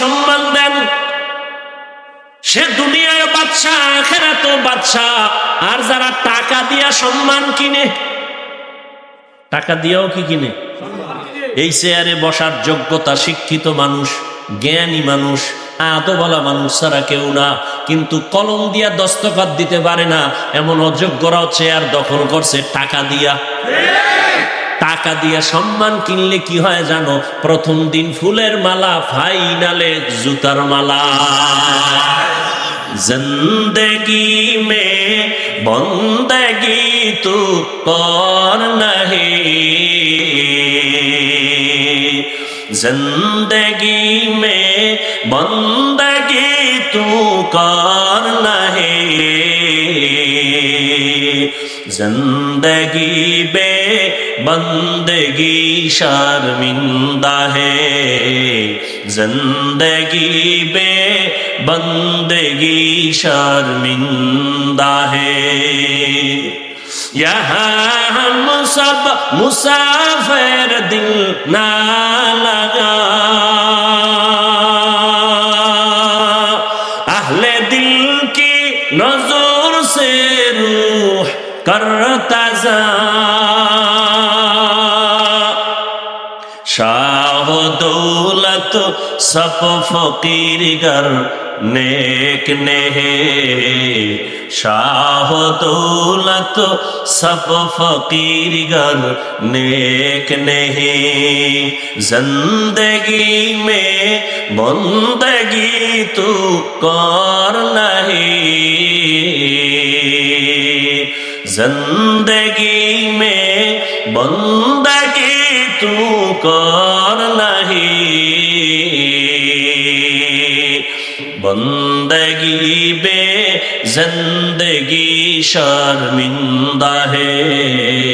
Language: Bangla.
সম্মান দেন। সে দুনিয়ায় বাদশা আখেরা তো বাদশা আর যারা টাকা দিয়া সম্মান কিনে, টাকা দিয়াও কি কিনে? এই চেয়ারে বসার যোগ্যতা শিক্ষিত মানুষ, জ্ঞানী মানুষ আতো বলা মানুষ ছাড়া কেউ না। কিন্তু কলম দিয়া দস্তখত দিতে পারে না, এমন অযোগ্যরাও চেয়ার দখল করছে টাকা দিয়া। টাকা দিয়ে সম্মান কিনলে কি হয় জানো? প্রথম দিন ফুলের মালা, ফাইনালে জুতার মালা। জিন্দগি মে বন্দগি তু কর নহে। জিন্দগি মে বন্দগি তু কর নহে। জিন্দগি বে বন্দগি শর্মিন্দা হে জিন্দগি বে বন্দগি শর্মিন্দা হে হম সব মুসাফির দিল না লাগা আহলে দিল কি নজর সে রূ করতাজা শাহ দৌলত সপ ফকির গর নেক নেহে। শাহ দৌলত সপ ফকির গর নেক নেহে। জিন্দগি মে বন্দগি তু কর নাহি। ज़िंदगी में बंदगी तू कर नहीं। बंदगी बे ज़िंदगी शर्मिंदा है।